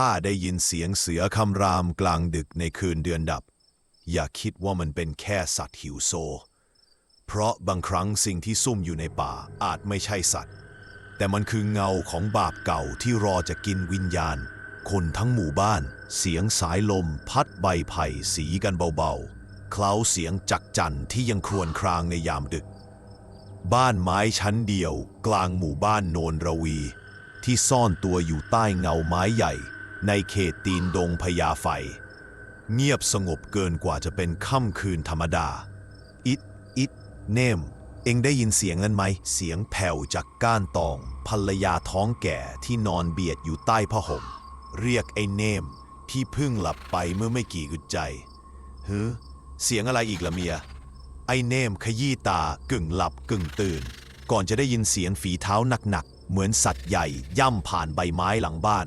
ข้าได้ยินเสียงเสือคำรามกลางดึกในคืนเดือนดับ อย่าคิดว่ามันเป็นแค่สัตว์หิวโซ เพราะบางครั้งสิ่งที่ซุ่มอยู่ในป่าอาจไม่ใช่สัตว์ แต่มันคือเงาของบาปเก่าที่รอจะกินวิญญาณ คนทั้งหมู่บ้าน เสียงสายลม พัดใบไผ่สีกันเบาๆ เคล้าเสียงจักจั่นที่ยังครวญครางในยามดึก บ้านไม้ชั้นเดียว กลางหมู่บ้านโนนระวีที่ซ่อนตัวอยู่ใต้เงาไม้ใหญ่ ในเขตตีนดงพญาไฟ เงียบสงบเกินกว่าจะเป็นค่ำคืนธรรมดา อิดอิดเนม เอ็งได้ยินเสียงนั้นไหม เสียงแผ่วจากก้านตอง ภรรยาท้องแก่ที่นอนเบียดอยู่ใต้ผ้าห่ม เรียกไอ้เนม ที่เพิ่งหลับไปเมื่อไม่กี่อึดใจเฮ้เสียงอะไรอีกละเมีย ไอ้เนมขยี้ตากึ่งหลับกึ่งตื่น ก่อนจะได้ยินเสียงฝีเท้าหนักๆ เหมือนสัตว์ใหญ่ย่ำผ่านใบไม้หลังบ้าน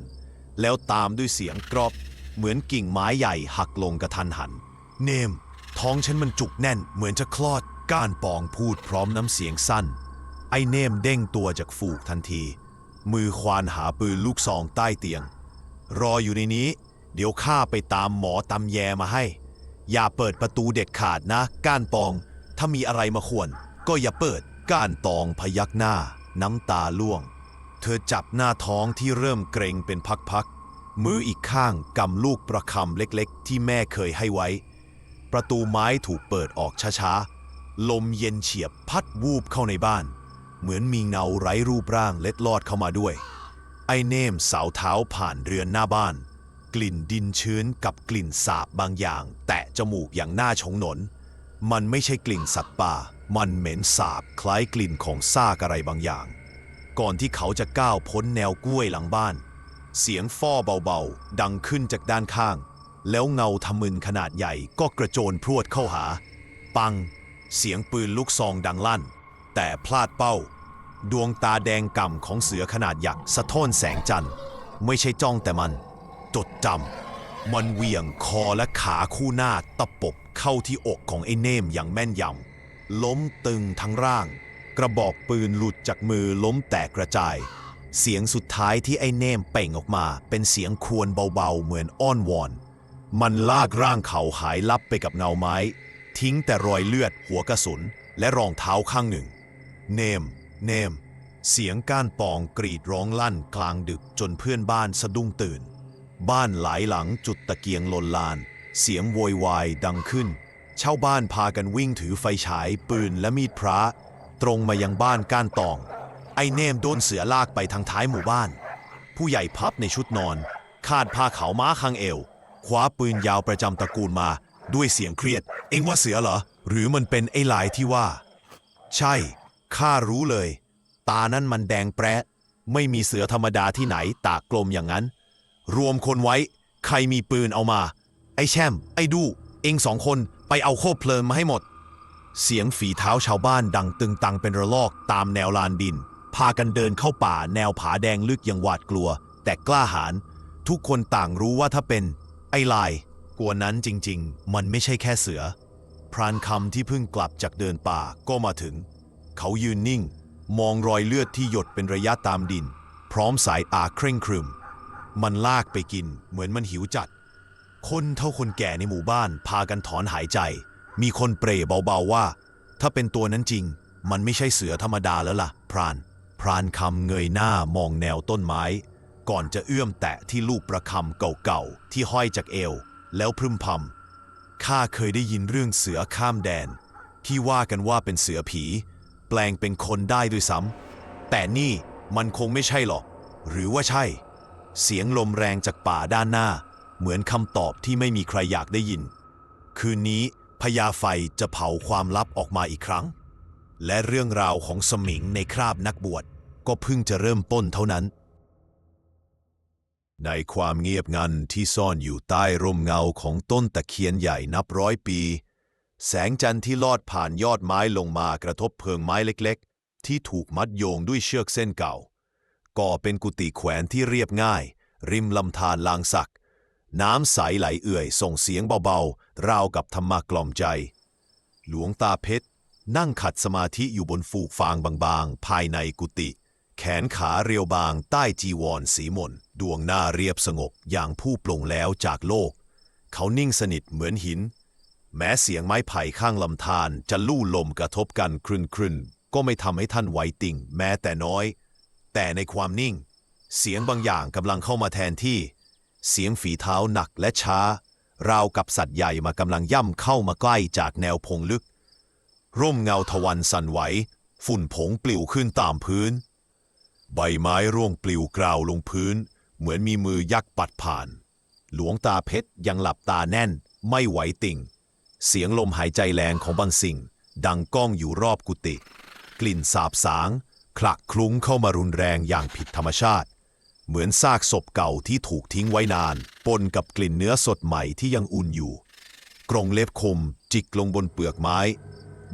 แล้วตามด้วยเสียงกรอบ เหมือนกิ่งไม้ใหญ่หักลงกระทันหัน เนม ท้องฉันมันจุกแน่น เหมือนจะคลอด ก้านปองพูดพร้อมน้ำเสียงสั้น ไอ้เนมเด้งตัวจากฝูกทันที มือควานหาปืนลูกซองใต้เตียง รออยู่ในนี้ เดี๋ยวข้าไปตามหมอตำแยมาให้ อย่าเปิดประตูเด็ดขาดนะ ก้านปอง ถ้ามีอะไรมาข่วน ก็อย่าเปิด ก้านตองพยักหน้า น้ำตาล่วง เธอจับหน้าท้องที่เริ่มเกรงเป็นพักๆ มืออีกข้างกำลูกประคำเล็กๆ ที่แม่เคยให้ไว้ ประตูไม้ถูกเปิดออกช้าๆ ลมเย็นเฉียบพัดวูบเข้าในบ้าน เหมือนมีเงาไร้รูปร่างเล็ดลอดเข้ามาด้วย ไอเนมสาวเท้าผ่านเรือนหน้าบ้าน กลิ่นดินชื้นกับกลิ่นสาบบางอย่าง แตะจมูกอย่างน่าชงหนน มันไม่ใช่กลิ่นสัตว์ป่า มันเหม็นสาบคล้ายกลิ่นของซากอะไรบางอย่าง ก่อนที่เขาจะก้าวพ้นแนวกล้วยหลังบ้าน เสียงฟ้อเบาๆ ดังขึ้นจากด้านข้าง แล้วเงาทะมึนขนาดใหญ่ก็กระโจนพรวดเข้าหา ปัง เสียงปืนลูกซองดังลั่น แต่พลาดเป้า ดวงตาแดงก่ำของเสือขนาดยักษ์สะท้อนแสงจันทร์ ไม่ใช่จ้องแต่มัน จดจำมันเหวี่ยงคอและขาคู่หน้าตะปบเข้าที่อกของไอ้เนมอย่างแม่นยำล้มตึงทั้งร่าง กระบอกปืนหลุดจากมือล้มแตกกระจาย เสียงสุดท้ายที่ไอ้เนมเป่งออกมา เป็นเสียงควรเบาๆ เหมือนอ้อนวอน มันลากร่างเขาหายลับไปกับเงาไม้ ทิ้งแต่รอยเลือดหัวกระสุน และรองเท้าข้างหนึ่ง เนม เนม เสียงก้านปองกรีดร้องลั่นกลางดึกจนเพื่อนบ้านสะดุ้งตื่น บ้านหลายหลังจุดตะเกียงลนลาน เสียงโวยวายดังขึ้นเช่าวบ้านพากันวิ่งถือไฟฉายปืนและมีดพระ ตรงมายังบ้านก้านตอง ไอ้เนมโดนเสือลากไปทางท้ายหมู่บ้าน ผู้ใหญ่พับในชุดนอน คาดผ้าขาวม้าคางเอวคว้าปืนยาวประจำตระกูลมา ด้วยเสียงเครียด เอ็งว่าเสือเหรอ หรือมันเป็นไอ้ลายที่ว่า ใช่ข้ารู้เลย ตานั้นมันแดงแปรไม่มีเสือธรรมดาที่ไหนตากลมอย่างนั้น รวมคนไว้ ใครมีปืนเอามา ไอ้แช่ม ไอ้ดู เองสองคนไปเอาโคบเพลิงมาให้หมด เสียงฝีเท้าชาวบ้านดังตึงตังเป็นระลอกตามแนวลานดิน พากันเดินเข้าป่าแนวผาแดงลึกอย่างหวาดกลัว แต่กล้าหาญทุกคนต่างรู้ว่าถ้าเป็น ไอ้ลาย กลัวนั้นจริง ๆ มันไม่ใช่แค่เสือ พรานคำที่เพิ่งกลับจากเดินป่าก็มาถึง เขายืนนิ่ง มองรอยเลือดที่หยดเป็นระยะตามดิน พร้อมสายตาเคร่งครึม มันลากไปกินเหมือนมันหิวจัด คนเท่าคนแก่ในหมู่บ้านพากันถอนหายใจ มีคนเปรเบาๆว่า ถ้าเป็นตัวนั้นจริง มันไม่ใช่เสือธรรมดาแล้วล่ะ พราน พรานคำเงยหน้ามองแนวต้นไม้ ก่อนจะเอื้อมแตะที่ลูกประคำเก่าๆที่ห้อยจากเอว แล้วพึมพำข้าเคยได้ยินเรื่องเสือข้ามแดน ที่ว่ากันว่าเป็นเสือผี แปลงเป็นคนได้ด้วยซ้ำแต่นี่มันคงไม่ใช่หรอก หรือว่าใช่ เสียงลมแรงจากป่าด้านหน้า เหมือนคำตอบที่ไม่มีใครอยากได้ยิน คืนนี้ พญาไฟจะเผาความลับออกมาอีกครั้ง และเรื่องราวของสมิงในคราบนักบวชก็เพิ่งจะเริ่มต้นเท่านั้น ในความเงียบงันที่ซ่อนอยู่ใต้ร่มเงาของต้นตะเคียนใหญ่นับร้อยปี แสงจันทร์ที่ลอดผ่านยอดไม้ลงมากระทบเพิงไม้เล็กๆ ที่ถูกมัดโยงด้วยเชือกเส้นเก่า ก่อเป็นกุฏิแขวนที่เรียบง่าย ริมลำธารลางสัก น้ำใสไหลเอื่อยส่งเสียงเบาๆ ราวกับธรรมะกล่อมใจ หลวงตาเพชร นั่งขัดสมาธิอยู่บนฟูกฟางบางๆ ภายในกุฏิแขนขาเรียวบางใต้จีวรสีมนดวงหน้าเรียบสงบอย่างผู้ปลงแล้วจากโลก เขานิ่งสนิทเหมือนหิน แม้เสียงไม้ไผ่ข้างลำธารจะลู่ลมกระทบกันครึนครึนๆก็ไม่ทำให้ท่านไหวติ่งแม้แต่น้อย แต่ในความนิ่ง เสียงบางอย่างกำลังเข้ามาแทนที่ เสียงฝีเท้าหนักและช้า ราวกับสัตว์ใหญ่มากำลังย่ำเข้ามาใกล้จากแนวพงลึก ร่มเงาทวันสั่นไหว ฝุ่นผงปลิวขึ้นตามพื้น ใบไม้ร่วงปลิวกราวลงพื้น เหมือนมีมือยักษ์ปัดผ่าน หลวงตาเพชรยังหลับตาแน่น ไม่ไหวติ่ง เสียงลมหายใจแรงของบางสิ่ง ดังก้องอยู่รอบกุฏิกลิ่นสาบสาง คลักคลุ้งเข้ามารุนแรงอย่างผิดธรรมชาติ เหมือนซากศพเก่าที่ถูกทิ้งไว้นาน ปนกับกลิ่นเนื้อสดใหม่ที่ยังอุ่นอยู่กรงเล็บคมจิกลงบนเปลือกไม้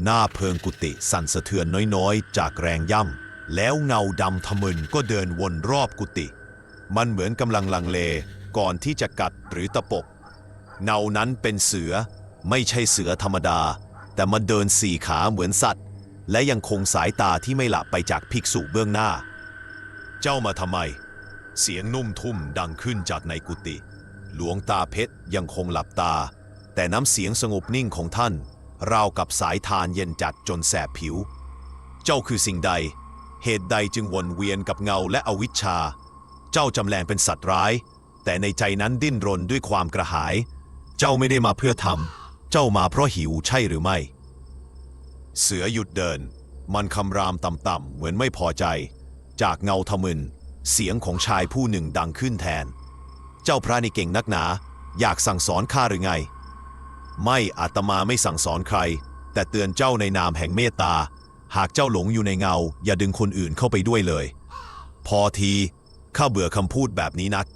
หน้าเพิงกุฏิสั่นสะเทือนน้อยๆ จากแรงย่ำแล้วเงาดำทะมึนก็เดินวนรอบกุฏิมันเหมือนกำลังลังเลก่อนที่จะกัดหรือตะปบเงานั้นเป็นเสือไม่ใช่เสือธรรมดา แต่มันเดินสี่ขาเหมือนสัตว์ และยังคงสายตาที่ไม่หลับไปจากภิกษุเบื้องหน้า เจ้ามาทำไม เสียงนุ่มทุ่มดังขึ้นจากในกุฏิหลวงตาเพชรยังคงหลับตา แต่น้ำเสียงสงบนิ่งของท่าน ราวกับสายทานเย็นจัดจนแสบผิว เจ้าคือสิ่งใด เหตุใดจึงวนเวียนกับเงาและอวิชชา เจ้าจำแรงเป็นสัตว์ร้าย แต่ในใจนั้นดิ้นรนด้วยความกระหาย เจ้าไม่ได้มาเพื่อทำเจ้ามาเพราะหิวใช่หรือไม่ เสือหยุดเดิน มันคำรามต่ำๆเหมือนไม่พอใจ จากเงาทะมึน เสียงของชายผู้หนึ่งดังขึ้นแทน เจ้าพระนี่เก่งนักหนา อยากสั่งสอนข้าหรือไง ไม่อาตมาไม่สั่งสอนใคร แต่เตือนเจ้าในนามแห่งเมตตา หากเจ้าหลงอยู่ในเงา อย่าดึงคนอื่นเข้าไปด้วยเลย พอทีข้าเบื่อคำพูดแบบนี้นัก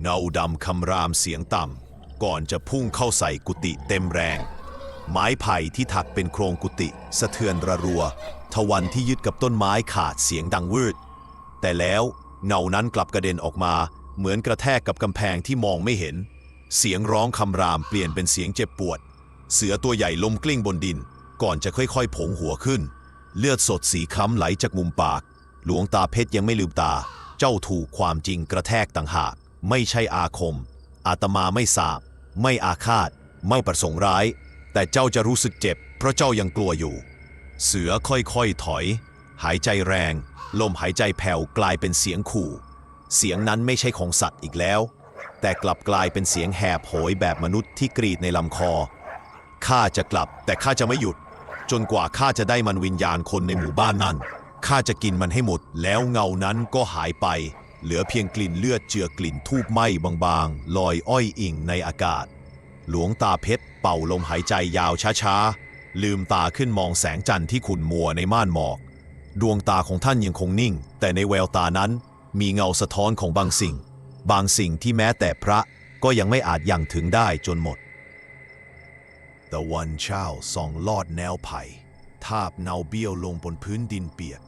เงาดำคำรามเสียงต่ำก่อนจะพุ่งเข้าใส่กุฏิเต็มแรง ไม้ไผ่ที่ถักเป็นโครงกุฏิสะเทือนระรัว ทวันที่ยึดกับต้นไม้ขาดเสียงดังวืด แต่แล้ว เงานั้นกลับกระเด็นออกมาเหมือนกระแทกกับกำแพงที่มองไม่เห็น เสียงร้องคำรามเปลี่ยนเป็นเสียงเจ็บปวด เสือตัวใหญ่ล้มกลิ้งบนดิน ก่อนจะค่อยๆ ผงหัวขึ้น เลือดสดสีค้ำไหลจากมุมปาก หลวงตาเพชรยังไม่ลืมตา เจ้าถูกความจริงกระแทกต่างหาก ไม่ใช่อาคม อาตมาไม่สาบ ไม่อาฆาต ไม่ประสงค์ร้าย แต่เจ้าจะรู้สึกเจ็บ เพราะเจ้ายังกลัวอยู่ เสือค่อยๆถอย หายใจแรง ลมหายใจแผ่วกลายเป็นเสียงขู่ เสียงนั้นไม่ใช่ของสัตว์อีกแล้ว แต่กลับกลายเป็นเสียงแหบโหยแบบมนุษย์ที่กรีดในลำคอ ข้าจะกลับแต่ข้าจะไม่หยุด จนกว่าข้าจะได้มันวิญญาณคนในหมู่บ้านนั้น ข้าจะกินมันให้หมด แล้วเงานั้นก็หายไป เหลือเพียงกลิ่นเลือดเจือกลิ่นทูบไหม้บางๆ ลอยอ้อยอิ่งในอากาศ หลวงตาเพชรเป่าลมหายใจยาวช้าๆ ลืมตาขึ้นมองแสงจันทร์ที่ขุ่นมัวในม่านหมอก ดวงตาของท่านยังคงนิ่ง แต่ในแววตานั้นมีเงาสะท้อนของบางสิ่ง บางสิ่งที่แม้แต่พระก็ยังไม่อาจยังถึงได้จนหมดตะวันเช้าส่องลอดแนวไผ่ทาบเนาเบี้ยวลงบนพื้นดินเปียก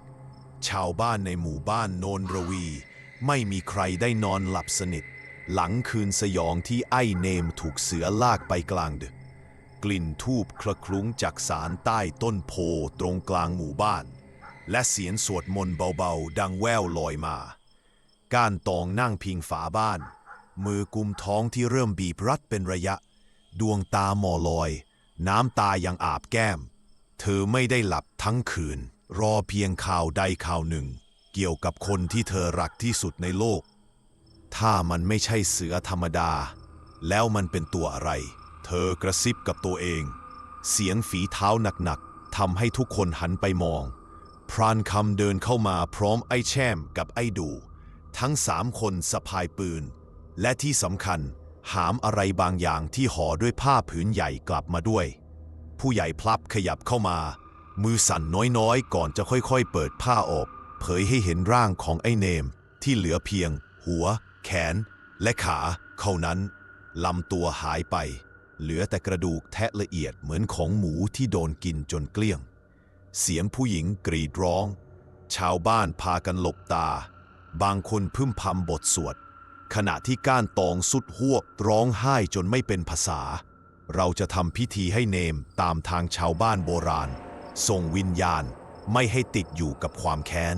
ชาวบ้านในหมู่บ้านโนนระวี ไม่มีใครได้นอนหลับสนิท หลังคืนสยองที่ไอ้เนมถูกเสือลากไปกลางดึก กลิ่นทูบคละคลุ้งจากสารใต้ต้นโพตรงกลางหมู่บ้าน และเสียงสวดมนต์เบาๆ ดังแว่วลอยมา ก้านตองนั่งพิงฝาบ้าน มือกุมท้องที่เริ่มบีบรัดเป็นระยะ ดวงตาหมอลอย น้ำตายังอาบแก้ม เธอไม่ได้หลับทั้งคืน รอเพียงข่าวใดข่าวหนึ่ง เกี่ยวกับคนที่เธอรักที่สุดในโลก ถ้ามันไม่ใช่เสือธรรมดา แล้วมันเป็นตัวอะไร เธอกระซิบกับตัวเอง เสียงฝีเท้าหนักๆทำให้ทุกคนหันไปมอง พรานคำเดินเข้ามาพร้อมไอ้แช่มกับไอ้ดู ทั้งสามคนสะพายปืน และที่สำคัญหามอะไรบางอย่างที่ห่อด้วยผ้าผืนใหญ่กลับมาด้วย ผู้ใหญ่พลับขยับเข้ามา มือสั่นน้อยๆ ก่อนจะค่อยๆ เปิดผ้าออก เผยให้เห็นร่างของไอ้เนม ที่เหลือเพียง หัว แขน และขาเขานั้นลำตัวหายไป เหลือแต่กระดูกแทะละเอียดเหมือนของหมูที่โดนกินจนเกลี้ยง เสียงผู้หญิงกรีดร้อง ชาวบ้านพากันหลบตา บางคนพึ่มพำบทสวด ขณะที่ก้านตองสุดหวกร้องไห้จนไม่เป็นภาษา เราจะทำพิธีให้เนมตามทางชาวบ้านโบราณ ส่งวิญญาณไม่ให้ติดอยู่กับความแค้น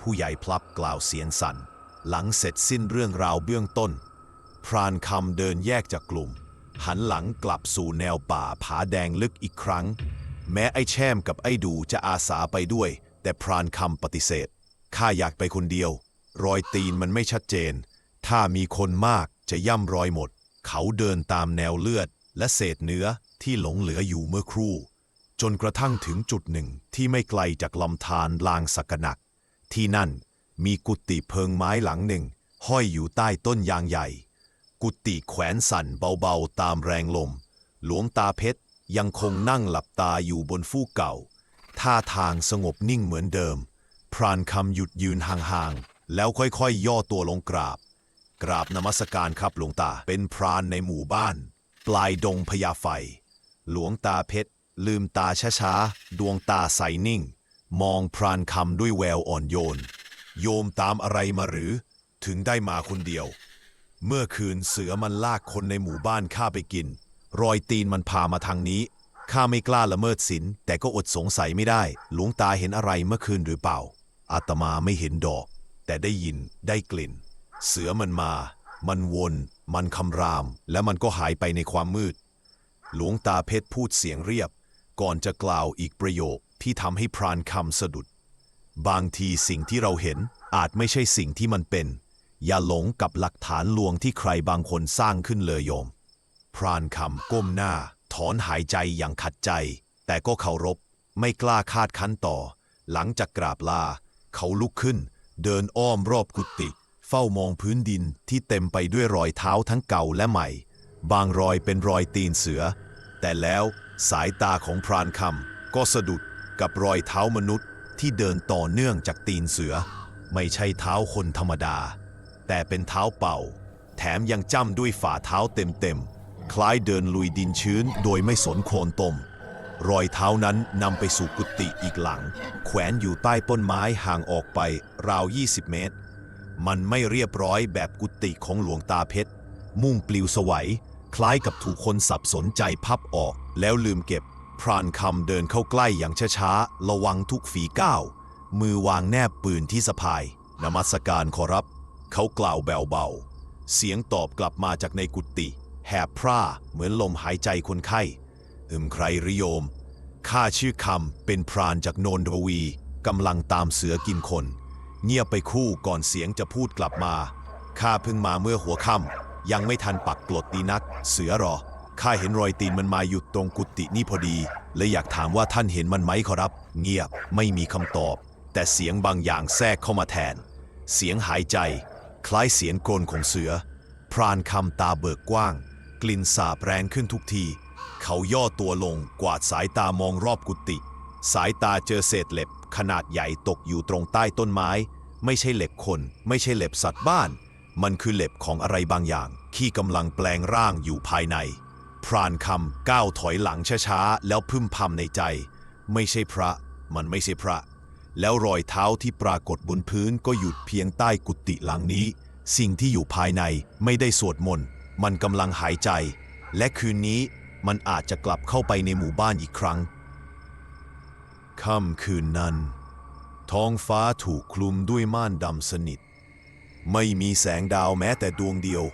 ผู้ใหญ่พลับกล่าวเสียงสั่น หลังเสร็จสิ้นเรื่องราวเบื้องต้น พรานคำเดินแยกจากกลุ่ม หันหลังกลับสู่แนวป่าผาแดงลึกอีกครั้ง แม้ไอ้แช่มกับไอ้ดูจะอาสาไปด้วย แต่พรานคำปฏิเสธ ข้าอยากไปคนเดียว รอยตีนมันไม่ชัดเจน ถ้ามีคนมากจะย่ำรอยหมด เขาเดินตามแนวเลือด และเศษเนื้อที่หลงเหลืออยู่เมื่อครู่ จนกระทั่งถึงจุดหนึ่งที่ไม่ไกลจากลำธารลางสักนัก ที่นั่นมีกุฏิเพิงไม้หลังหนึ่ง ห้อยอยู่ใต้ต้นยางใหญ่ กุฏิแขวนสั่นเบาๆตามแรงลม หลวงตาเพชร ยังคงนั่งหลับตาอยู่บนฟูกเก่า ท่าทางสงบนิ่งเหมือนเดิม พรานคำหยุดยืนห่างๆ แล้วค่อยๆ ย่อตัวลงกราบ กราบนมัสการครับหลวงตา เป็นพรานในหมู่บ้าน ปลายดงพญาไฟ หลวงตาเพชร ลืมตาช้าๆ ดวงตาใสนิ่ง มองพรานคำด้วยแววอ่อนโยน โยมตามอะไรมาหรือ ถึงได้มาคนเดียว เมื่อคืนเสือมันลากคนในหมู่บ้านข้าไปกิน รอยตีนมันพามาทางนี้ ข้าไม่กล้าละเมิดศีลแต่ก็อดสงสัยไม่ได้ หลวงตาเห็นอะไรเมื่อคืนหรือเปล่า อาตมาไม่เห็นดอก แต่ได้ยินได้กลิ่น เสือมันมา มันวน มันคำราม และมันก็หายไปในความมืด หลวงตาเพชรพูดเสียงเรียบ ก่อนจะกล่าวอีกประโยคที่ทำให้พรานคำสะดุด บางทีสิ่งที่เราเห็นอาจไม่ใช่สิ่งที่มันเป็น อย่าหลงกับหลักฐานลวงที่ใครบางคนสร้างขึ้นเลยโยม พรานคำก้มหน้า ถอนหายใจอย่างขัดใจ แต่ก็เคารพไม่กล้าคาดคั้นต่อ หลังจากกราบลา เขาลุกขึ้น เดินอ้อมรอบกุฏิเฝ้ามองพื้นดินที่เต็มไปด้วยรอยเท้าทั้งเก่าและใหม่ บางรอยเป็นรอยตีนเสือ แต่แล้วสายตาของพรานคำก็สะดุดกับรอยเท้ามนุษย์ที่เดินต่อเนื่องจากตีนเสือ ไม่ใช่เท้าคนธรรมดา แต่เป็นเท้าเป่า แถมยังจ้ำด้วยฝ่าเท้าเต็มๆ คล้ายเดินลุยดินชื้นโดยไม่สนโคลนตม รอยเท้านั้นนำไปสู่กุฏิอีกหลัง แขวนอยู่ใต้ต้นไม้ห่างออกไปราว 20 เมตร มันไม่เรียบร้อยแบบกุฏิของหลวงตาเพชร มุ่งปลิวสวัย คล้ายกับถูกคนสับสนใจพับออก แล้วลืมเก็บ พรานคำเดินเข้าใกล้อย่างช้าๆ ระวังทุกฝีก้าว มือวางแนบปืนที่สะพาย นมัสการขอรับ เขากล่าวแเบาๆเสียงตอบกลับมาจากในกุฏิ แหบพร่าเหมือนลมหายใจคนไข้ อึมใครริโยม ข้าชื่อคำเป็นพรานจากโนนทวีกำลังตามเสือกินคน เงียบไปคู่ก่อนเสียงจะพูดกลับมา ข้าเพิ่งมาเมื่อหัวค่ำยังไม่ทันปักกลดดีนัก เสือรอ ข้าเห็นรอยตีนมันมาหยุดตรงกุฏินี่พอดีเลยอยากถามว่าท่านเห็นมันไหมขอรับ เงียบไม่มีคำตอบ แต่เสียงบางอย่างแทรกเข้ามาแทน เสียงหายใจ คล้ายเสียงโกรนของเสือ พรานคำตาเบิกกว้าง กลิ่นสาบแรงขึ้นทุกที เขาย่อตัวลงกวาดสายตามองรอบกุฏิ สายตาเจอเศษเหล็บ ขนาดใหญ่ตกอยู่ตรงใต้ต้นไม้ ไม่ใช่เหล็บคน ไม่ใช่เหล็บสัตว์บ้าน มันคือเหล็บของอะไรบางอย่าง ที่กำลังแปลงร่างอยู่ภายใน พรานคำก้าวถอยหลังช้าๆ แล้วพึมพำในใจ ไม่ใช่พระ มันไม่ใช่พระ แล้วรอยเท้าที่ปรากฏบนพื้นก็หยุดเพียงใต้กุฏิหลังนี้ สิ่งที่อยู่ภายในไม่ได้สวดมนต์ มันกำลังหายใจ และคืนนี้มันอาจจะกลับเข้าไปในหมู่บ้านอีกครั้ง ค่ำคืนนั้น ท้องฟ้าถูกคลุมด้วยม่านดำสนิท ไม่มีแสงดาวแม้แต่ดวงเดียว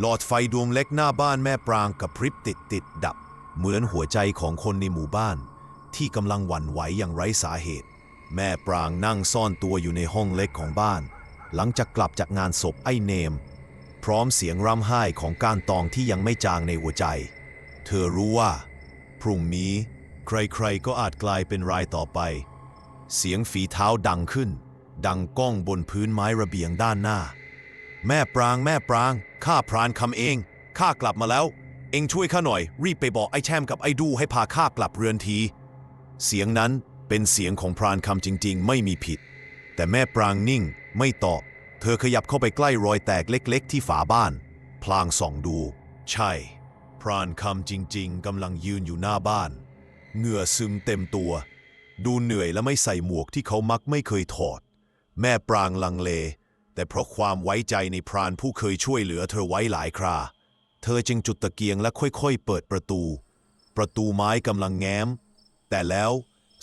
หลอดไฟดวงเล็กหน้าบ้านแม่ปรางกับพริบติดติดดับ เหมือนหัวใจของคนในหมู่บ้าน ที่กำลังหวั่นไหวอย่างไร้สาเหตุ แม่ปรางนั่งซ่อนตัวอยู่ในห้องเล็กของบ้าน หลังจากกลับจากงานศพไอ้เนม พร้อมเสียงร่ำไห้ของก้านตองที่ยังไม่จางในหัวใจ เธอรู้ว่า พรุ่งนี้ ใครๆก็อาจกลายเป็นรายต่อไป เสียงฝีเท้าดังขึ้น ดังก้องบนพื้นไม้ระเบียงด้านหน้า แม่ปรางแม่ปราง ข้าพรานคำเอง ข้ากลับมาแล้ว เองช่วยข้าหน่อย รีบไปบอกไอ้แช่มกับไอ้ดูให้พาข้ากลับเรือนที เสียงนั้นเป็นเสียงของพรานคำจริง ๆ ไม่มีผิด แต่แม่ปรางนิ่งไม่ตอบ เธอขยับเข้าไปใกล้รอยแตกเล็กๆ ที่ฝาบ้าน พลางส่องดู ใช่ พรานคำจริงๆกำลังยืนอยู่หน้าบ้าน เหงื่อซึมเต็มตัว ดูเหนื่อยและไม่ใส่หมวกที่เขามักไม่เคยถอด แม่ปรางลังเล แต่เพราะความไว้ใจในพรานผู้เคยช่วยเหลือเธอไว้หลายครา เธอจึงจุดตะเกียงและค่อยๆ เปิดประตู ประตูไม้กำลังแง้ม แต่แล้ว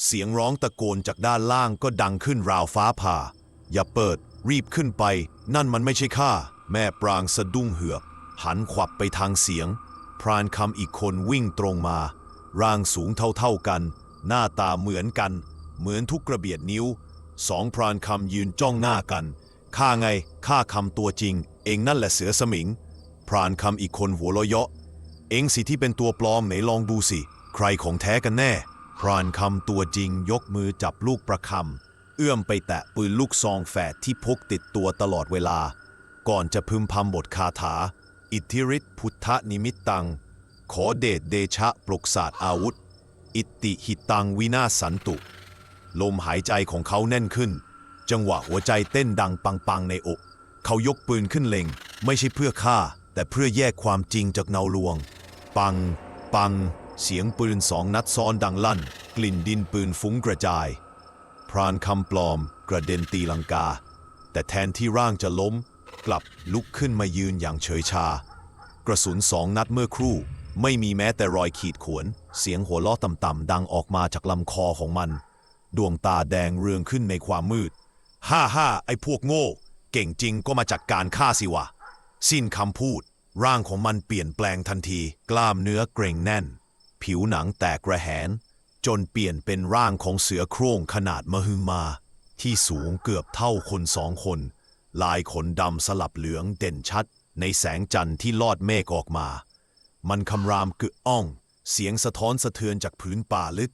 เสียงร้องตะโกนจากด้านล่างก็ดังขึ้นราวฟ้าผ่า อย่าเปิด รีบขึ้นไป นั่นมันไม่ใช่ข้า แม่ปรางสะดุ้งเหือก หันขวับไปทางเสียง พรานคำอีกคนวิ่งตรงมา ร่างสูงเท่าๆกัน หน้าตาเหมือนกัน เหมือนทุกกระเบียดนิ้ว สองพรานคำยืนจ้องหน้ากัน ข้าไง ข้าคำตัวจริง เองนั่นแหละเสือสมิง พรานคำอีกคนหัวเราะเยาะ เองสิที่เป็นตัวปลอมไหนลองดูสิ ใครของแท้กันแน่ พรานคำตัวจริงยกมือจับลูกประคำ เอื้อมไปแตะปืนลูกซองแฝดที่พกติดตัวตลอดเวลา ก่อนจะพึมพำบทคาถา อิทธิฤทธิพุทธนิมิตตัง ขอเดชเดชะปลุกศาสตร์อาวุธ อิตติหิตังวินาสันตุ ลมหายใจของเขาแน่นขึ้น จังหวะหัวใจเต้นดังปังๆในอก เขายกปืนขึ้นเล็ง ไม่ใช่เพื่อฆ่า แต่เพื่อแยกความจริงจากเนาลวง ปัง ปัง เสียงปืนสองนัดซ้อนดังลั่น กลิ่นดินปืนฟุ้งกระจาย รานคำปลอมกระเด็นตีลังกา แต่แทนที่ร่างจะล้ม กลับลุกขึ้นมายืนอย่างเฉยชา กระสุนสองนัดเมื่อครู่ ไม่มีแม้แต่รอยขีดข่วน เสียงหัวเราะต่ำๆดังออกมาจากลำคอของมัน ดวงตาแดงเรืองขึ้นในความมืด ฮ่าฮ่าไอ้พวกโง่ เก่งจริงก็มาจากการฆ่าสิวะ สิ้นคำพูด ร่างของมันเปลี่ยนแปลงทันที กล้ามเนื้อเกร็งแน่น ผิวหนังแตกระแหง จนเปลี่ยนเป็นร่างของเสือโคร่งขนาดมหึมา ที่สูงเกือบเท่าคนสองคน ลายขนดำสลับเหลืองเด่นชัด ในแสงจันทร์ที่ลอดเมฆออกมา มันคำรามกึกอ้อง เสียงสะท้อนสะเทือนจากพื้นป่าลึก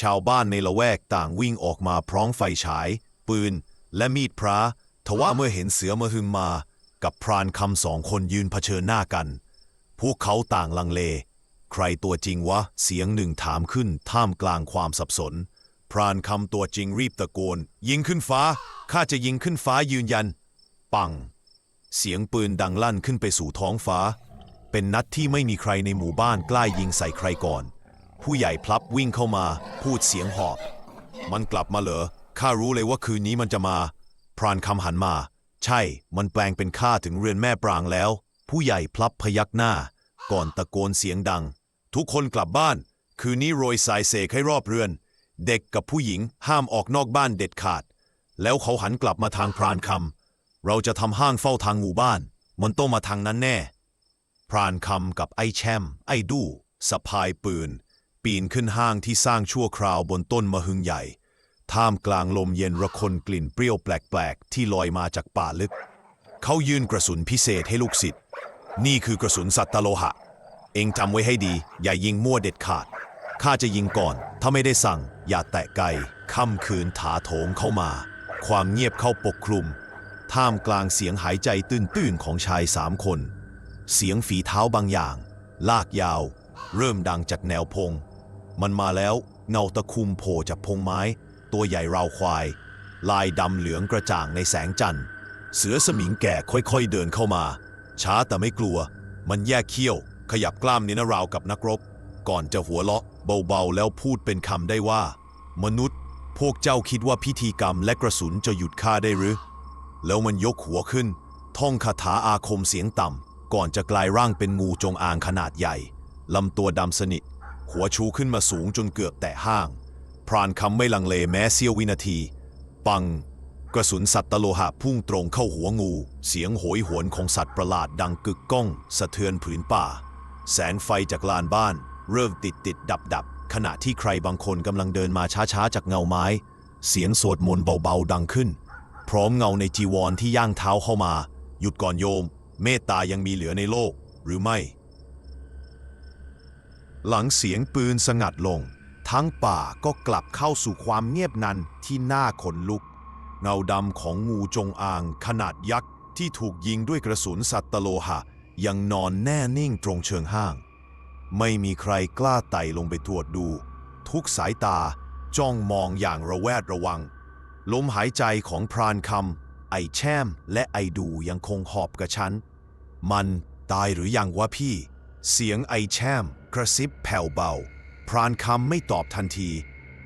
ชาวบ้านในละแวกต่างวิ่งออกมาพร้อมไฟฉาย ปืน และมีดพระทว่าเมื่อเห็นเสือมหึมา กับพรานคำสองคนยืนเผชิญหน้ากัน พวกเขาต่างลังเล ใครตัวจริงวะ เสียงหนึ่งถามขึ้น ท่ามกลางความสับสน พรานคำตัวจริงรีบตะโกน ยิงขึ้นฟ้า ข้าจะยิงขึ้นฟ้ายืนยัน ปัง เสียงปืนดังลั่นขึ้นไปสู่ท้องฟ้า เป็นนัดที่ไม่มีใครในหมู่บ้านกล้ายิงใส่ใครก่อน ผู้ใหญ่พลับวิ่งเข้ามาพูดเสียงหอบ มันกลับมาเหรอ ข้ารู้เลยว่าคืนนี้มันจะมา พรานคำหันมา ใช่ มันแปลงเป็นข้าถึงเรือนแม่ปรางแล้ว ผู้ใหญ่พลับพยักหน้า ก่อนตะโกนเสียงดัง ทุกคนกลับบ้าน คืนนี้โรยสายเสกให้รอบเรือน เด็กกับผู้หญิงห้ามออกนอกบ้านเด็ดขาด แล้วเขาหันกลับมาทางพรานคำเราจะทำห้างเฝ้าทางหมู่บ้าน มันต้องมาทางนั้นแน่ พรานคำกับไอ้แช่มไอ้ดูสะพายปืน ปีนขึ้นห้างที่สร้างชั่วคราวบนต้นมะฮึงใหญ่ ท่ามกลางลมเย็นระคนกลิ่นเปรี้ยวแปลกๆ ที่ลอยมาจากป่าลึก เขายื่นกระสุนพิเศษให้ลูกศิษย์นี่คือกระสุนสัตว์ตโลหะ เองจำไว้ให้ดี อย่ายิงมั่วเด็ดขาด ข้าจะยิงก่อน ถ้าไม่ได้สั่ง อย่าแตะไกลค่ำคืนถาโถมเข้ามา ความเงียบเข้าปกคลุม ท่ามกลางเสียงหายใจตื้นๆของชายสามคน เสียงฝีเท้าบางอย่าง ลากยาว เริ่มดังจากแนวพง มันมาแล้วเงาตะคุมโผล่จากพงไม้ ตัวใหญ่ราวควาย ลายดำเหลืองกระจ่างในแสงจันทร์ เสือสมิงแก่ค่อยๆเดินเข้ามา ช้าแต่ไม่กลัว มันแยกเขี้ยว ขยับกล้ามเนื้อราวกับนักรบ ก่อนจะหัวเราะเบาๆ แล้วพูดเป็นคำได้ว่า มนุษย์ พวกเจ้าคิดว่าพิธีกรรมและกระสุนจะหยุดข้าได้หรือ แล้วมันยกหัวขึ้น ท่องคาถาอาคมเสียงต่ำ ก่อนจะกลายร่างเป็นงูจงอางขนาดใหญ่ลำตัวดำสนิท หัวชูขึ้นมาสูงจนเกือบแตะห้าง พรานคำไม่ลังเลแม้เสี้ยววินาที ปัง กระสุนสัตว์ตะโลหะพุ่งตรงเข้าหัวงู เสียงโหยหวนของสัตว์ประหลาดดังกึกก้อง สะเทือนผืนป่า แสงไฟจากลานบ้าน เริ่มติดติดดับดับขณะที่ใครบางคนกำลังเดินมาช้าๆจากเงาไม้ เสียงสวดมนต์เบาๆดังขึ้น พร้อมเงาในจีวรที่ย่างเท้าเข้ามา หยุดก่อนโยม เมตตายังมีเหลือในโลกหรือไม่ หลังเสียงปืนสงัดลง ทั้งป่าก็กลับเข้าสู่ความเงียบนันที่น่าขนลุก เงาดำของงูจงอางขนาดยักษ์ที่ถูกยิงด้วยกระสุนสัตว์ตโลหะ ยังนอนแน่นิ่งตรงเชิงห้าง ไม่มีใครกล้าไต่ลงไปตรวจดู ทุกสายตาจ้องมองอย่างระแวดระวัง ลมหายใจของพรานคำไอแช่มและไอดูยังคงหอบกระชั้น มันตายหรือยังวะพี่ เสียงไอแช่มกระซิบแผ่วเบา พรานคำไม่ตอบทันที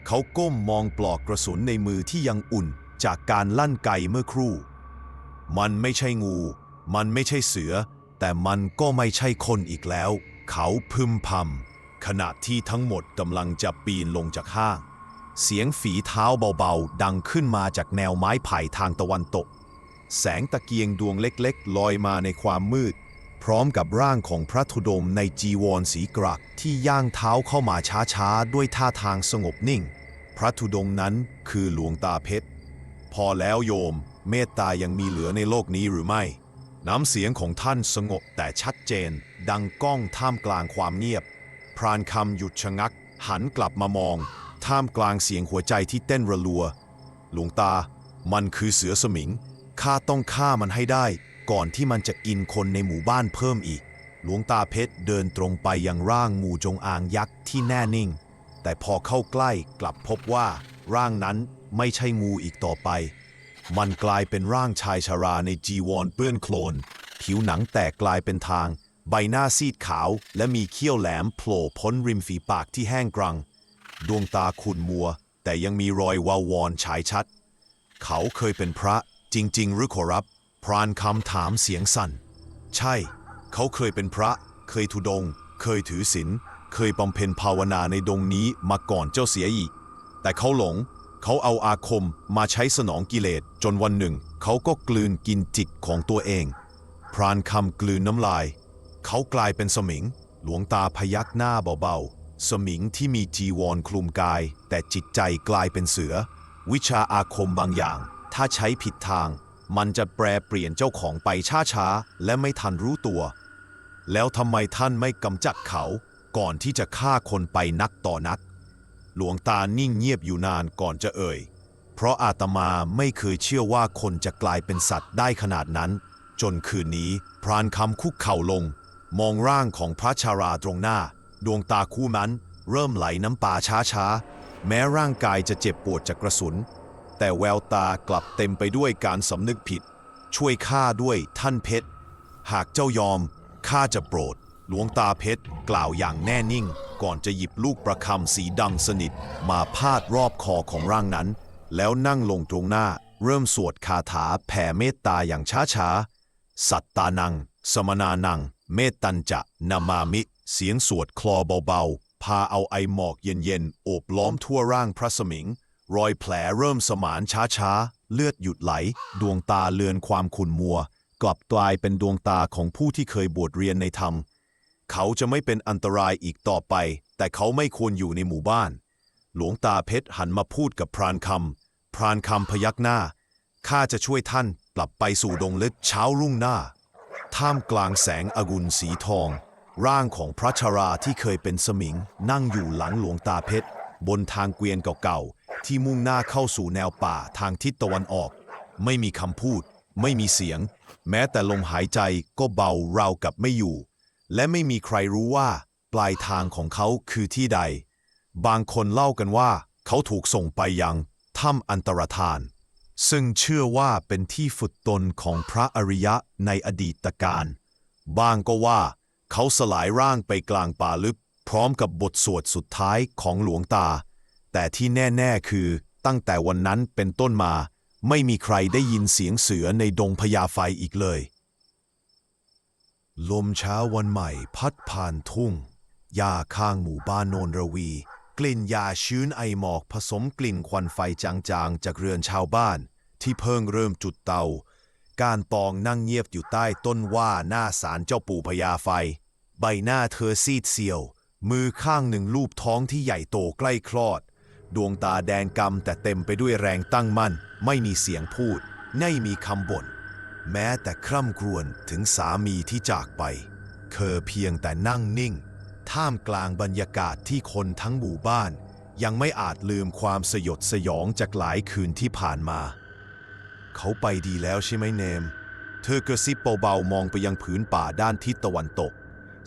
เขาก้มมองปลอกกระสุนในมือที่ยังอุ่นจากการลั่นไกเมื่อครู่ มันไม่ใช่งู มันไม่ใช่เสือ แต่มันก็ไม่ใช่คนอีกแล้ว เขาพึมพำขณะที่ทั้งหมดกำลังจะปีนลงจากห้าง เสียงฝีเท้าเบาๆ ดังขึ้นมาจากแนวไม้ไผ่ทางตะวันตก แสงตะเกียงดวงเล็กๆ ลอยมาในความมืด พร้อมกับร่างของพระธุดมในจีวรสีกรักที่ย่างเท้าเข้ามาช้าๆ ด้วยท่าทางสงบนิ่ง พระธุดงนั้นคือหลวงตาเพชร พอแล้วโยม เมตตายังมีเหลือในโลกนี้หรือไม่ น้ำเสียงของท่านสงบแต่ชัดเจน ดังก้องท่ามกลางความเงียบ พรานคำหยุดชะงัก หันกลับมามอง ท่ามกลางเสียงหัวใจที่เต้นระลัว หลวงตา มันคือเสือสมิง ข้าต้องฆ่ามันให้ได้ ก่อนที่มันจะกินคนในหมู่บ้านเพิ่มอีก หลวงตาเพชรเดินตรงไปยังร่างหมู่จงอางยักษ์ที่แน่นิ่ง แต่พอเข้าใกล้กลับพบว่า ร่างนั้นไม่ใช่งูอีกต่อไป มันกลายเป็นร่างชายชาราในจีวรเปื้อนโคลน ผิวหนังแตกกลายเป็นทาง ใบหน้าซีดขาว และมีเขี้ยวแหลมโผล่พ้นริมฝีปากที่แห้งกรัง ดวงตาขุ่นมัว แต่ยังมีรอยวาววอนฉายชัด เขาเคยเป็นพระจริง ๆ หรือขอรับ พรานคำถามเสียงสั่น ใช่ เขาเคยเป็นพระ เคยทุดง เคยถือศีลเคยบำเพ็ญภาวนาในดงนี้มาก่อนเจ้าเสียอีก แต่เขาหลง เขาเอาอาคมมาใช้สนองกิเลสจนวันหนึ่ง เขาก็กลืนกินจิตของตัวเอง พรานคำกลืนน้ำลาย เขากลายเป็นสมิง หลวงตาพยักหน้าเบาๆ สมิงที่มีจีวรคลุมกาย แต่จิตใจกลายเป็นเสือ วิชาอาคมบางอย่าง ถ้าใช้ผิดทาง มันจะแปรเปลี่ยนเจ้าของไปช้าๆ และไม่ทันรู้ตัว แล้วทำไมท่านไม่กำจัดเขา ก่อนที่จะฆ่าคนไปนักต่อนัก หลวงตานิ่งเงียบอยู่นานก่อนจะเอ่ย เพราะอาตมาไม่เคยเชื่อว่าคนจะกลายเป็นสัตว์ได้ขนาดนั้น จนคืนนี้พรานคำคุกเข่าลง มองร่างของพระชาราตรงหน้า ดวงตาคู่นั้น เริ่มไหลน้ำตาช้าๆ แม้ร่างกายจะเจ็บปวดจากกระสุน แต่แววตากลับเต็มไปด้วยการสำนึกผิด ช่วยข้าด้วยท่านเพชร หากเจ้ายอมข้าจะโปรด หลวงตาเพชรกล่าวอย่างแน่นิ่ง ก่อนจะหยิบลูกประคำสีดำสนิท มาพาดรอบคอของร่างนั้น แล้วนั่งลงตรงหน้า เริ่มสวดคาถาแผ่เมตตาอย่างช้าๆ สัตตานัง สมนานัง เมตตัญจะนามามิ เสียงสวดคลอเบาๆ พาเอาไอหมอกเย็นๆ โอบล้อมทั่วร่างพระสมิง รอยแผลเริ่มสมานช้าๆ เลือดหยุดไหล ดวงตาเลือนความขุ่นมัว กลับกลายเป็นดวงตาของผู้ที่เคยบวชเรียนในธรรม เขาจะไม่เป็นอันตรายอีกต่อไป แต่เขาไม่ควรอยู่ในหมู่บ้าน หลวงตาเพชรหันมาพูดกับพรานคำ พรานคำพยักหน้า ข้าจะช่วยท่านกลับไปสู่ดงลึกเช้ารุ่งหน้า ท่ามกลางแสงอกุลสีทอง ร่างของพระชราที่เคยเป็นสมิง นั่งอยู่หลังหลวงตาเพชร บนทางเกวียนเก่าๆ ที่มุ่งหน้าเข้าสู่แนวป่าทางทิศตะวันออก ไม่มีคำพูด ไม่มีเสียง แม้แต่ลมหายใจก็เบาราวกับไม่อยู่ และไม่มีใครรู้ว่า ปลายทางของเขาคือที่ใด บางคนเล่ากันว่า เขาถูกส่งไปยังถ้ำอันตรธาน ซึ่งเชื่อว่าเป็นที่ฝึกตนของพระอริยะในอดีตการบางก็ว่า เขาสลายร่างไปกลางป่าลึก พร้อมกับบทสวดสุดท้ายของหลวงตา แต่ที่แน่ ๆ คือตั้งแต่วันนั้นเป็นต้นมา ไม่มีใครได้ยินเสียงเสือในดงพญาไฟอีกเลย ลมเช้าวันใหม่พัดผ่านทุ่ง หญ้าข้างหมู่บ้านโนนระวี กลิ่นยาชื้นไอหมอกผสมกลิ่นควันไฟจางๆ จากเรือนชาวบ้าน ที่เพิ่งเริ่มจุดเตา การปองนั่งเงียบอยู่ใต้ต้นว่าหน้าศาลเจ้าปู่พญาไฟ ใบหน้าเธอซีดเซียว มือข้างหนึ่งลูบท้องที่ใหญ่โตใกล้คลอด ดวงตาแดงกำแต่เต็มไปด้วยแรงตั้งมั่น ไม่มีเสียงพูด ไม่มีคำบ่น แม้แต่คร่ำครวญถึงสามีที่จากไป เธอเพียงแต่นั่งนิ่ง ท่ามกลางบรรยากาศที่คนทั้งหมู่บ้าน ยังไม่อาจลืมความสยดสยองจากหลายคืนที่ผ่านมา เขาไปดีแล้วใช่ไหมเนม เธอกระซิบเบาๆมองไปยังผืนป่าด้านทิศตะวันตก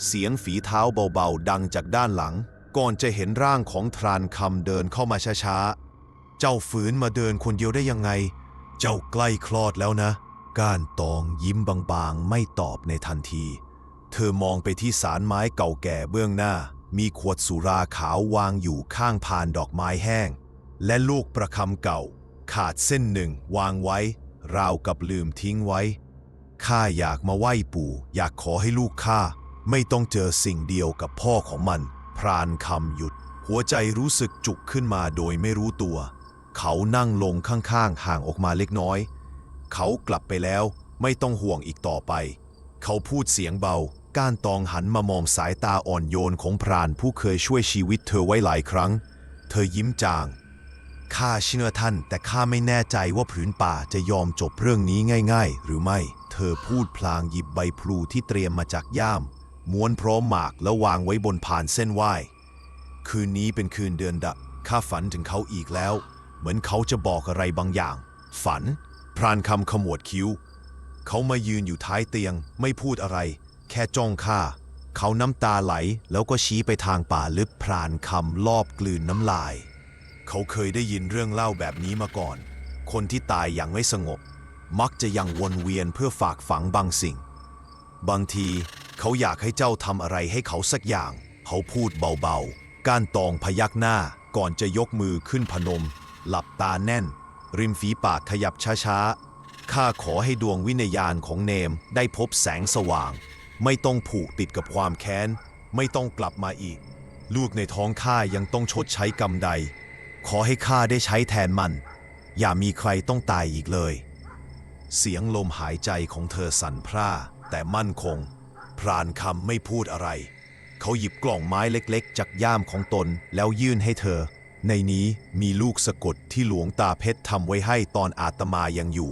เสียงฝีเท้าเบาๆดังจากด้านหลัง ก่อนจะเห็นร่างของทรานคำเดินเข้ามาช้าๆ เจ้าฝืนมาเดินคนเดียวได้ยังไง เจ้าใกล้คลอดแล้วนะ ก้านตองยิ้มบางๆ ไม่ตอบในทันที เธอมองไปที่สารไม้เก่าแก่เบื้องหน้า มีขวดสุราขาววางอยู่ข้างพานดอกไม้แห้ง และลูกประคำเก่า ขาดเส้นหนึ่งวางไว้ ราวกับลืมทิ้งไว้ ข้าอยากมาไหว้ปู่ อยากขอให้ลูกข้าไม่ต้องเจอสิ่งเดียวกับพ่อของมัน พรานคำหยุด หัวใจรู้สึกจุกขึ้นมาโดยไม่รู้ตัว เขานั่งลงข้างๆห่างออกมาเล็กน้อย เขากลับไปแล้วไม่ต้องห่วงอีกต่อไป เขาพูดเสียงเบา ก้านตองหันมามองสายตาอ่อนโยนของพรานผู้เคยช่วยชีวิตเธอไว้หลายครั้ง เธอยิ้มจาง ข้าเชื่อท่าน แต่ข้าไม่แน่ใจว่าผืนป่าจะยอมจบเรื่องนี้ง่าย ๆ หรือไม่ เธอพูดพลางหยิบใบพลูที่เตรียมมาจากย่าม ม้วนพร้อมหมากแล้ววางไว้บนผ่านเส้นไหว้คืนนี้เป็นคืนเดือนดับข้าฝันถึงเขาอีกแล้ว เหมือนเขาจะบอกอะไรบางอย่าง ฝัน พรานคำขมวดคิ้ว เขามายืนอยู่ท้ายเตียง ไม่พูดอะไร แค่จ้องข้าเขาน้ำตาไหลแล้วก็ชี้ไปทางป่าลึกพรานคำลอบกลืนน้ำลาย เขาเคยได้ยินเรื่องเล่าแบบนี้มาก่อน คนที่ตายอย่างไม่สงบ มักจะยังวนเวียนเพื่อฝากฝังบางสิ่ง บางทีเขาอยากให้เจ้าทำอะไรให้เขาสักอย่าง เขาพูดเบาๆ ก้านตองพยักหน้าก่อนจะยกมือขึ้นพนม หลับตาแน่น ริมฝีปากขยับช้าๆ ข้าขอให้ดวงวิญญาณของเนมได้พบแสงสว่าง ไม่ต้องผูกติดกับความแค้น ไม่ต้องกลับมาอีก ลูกในท้องข้ายังต้องชดใช้กรรมใด ขอให้ข้าได้ใช้แทนมัน อย่ามีใครต้องตายอีกเลย เสียงลมหายใจของเธอสั่นพร่า แต่มั่นคง พรานคำไม่พูดอะไร เขาหยิบกล่องไม้เล็กๆ จากย่ามของตนแล้วยื่นให้เธอ ในนี้มีลูกสะกดที่หลวงตาเพชรทำไว้ให้ตอนอาตมายังอยู่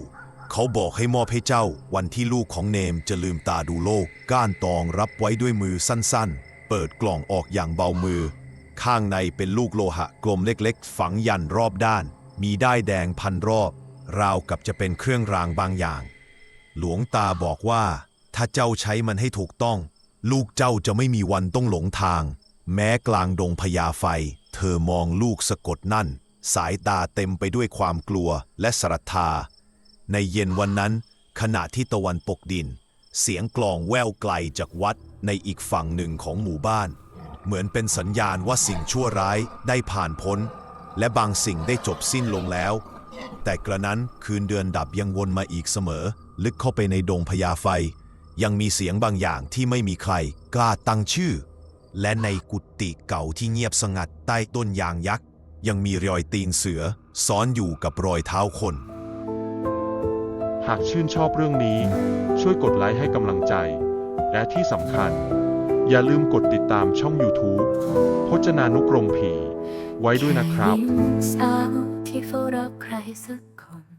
เขาบอกให้มอบให้เจ้า วันที่ลูกของเนมจะลืมตาดูโลก ก้านตองรับไว้ด้วยมือสั้นๆ เปิดกล่องออกอย่างเบามือ ข้างในเป็นลูกโลหะกลมเล็กๆ ฝังยันรอบด้าน มีด้ายแดงพันรอบ ราวกับจะเป็นเครื่องรางบางอย่าง หลวงตาบอกว่า ถ้าเจ้าใช้มันให้ถูกต้อง ลูกเจ้าจะไม่มีวันต้องหลงทาง แม้กลางดงพญาไฟ อมองลูกสะกดนั่น สายตาเต็มไปด้วยความกลัวและศรัทธา ในเย็นวันนั้น ขณะที่ตะวันปกดิน เสียงกลองแว่วไกลจากวัดในอีกฝั่งหนึ่งของหมู่บ้าน เหมือนเป็นสัญญาณว่าสิ่งชั่วร้ายได้ผ่านพ้น และบางสิ่งได้จบสิ้นลงแล้ว แต่กระนั้นคืนเดือนดับยังวนมาอีกเสมอ ลึกเข้าไปในดงพญาไฟ ยังมีเสียงบางอย่างที่ไม่มีใคร กล้าตั้งชื่อ และในกุฏิเก่าที่เงียบสงัดใต้ต้นยางยักษ์ ยังมีรอยตีนเสือซ้อนอยู่กับรอยเท้าคน หากชื่นชอบเรื่องนี้ ช่วยกดไลค์ให้กำลังใจ และที่สำคัญ อย่าลืมกดติดตามช่อง YouTube พจนานุกรมผี ไว้ด้วยนะครับหญิงสาวที่เฝ้ารอใครสักคน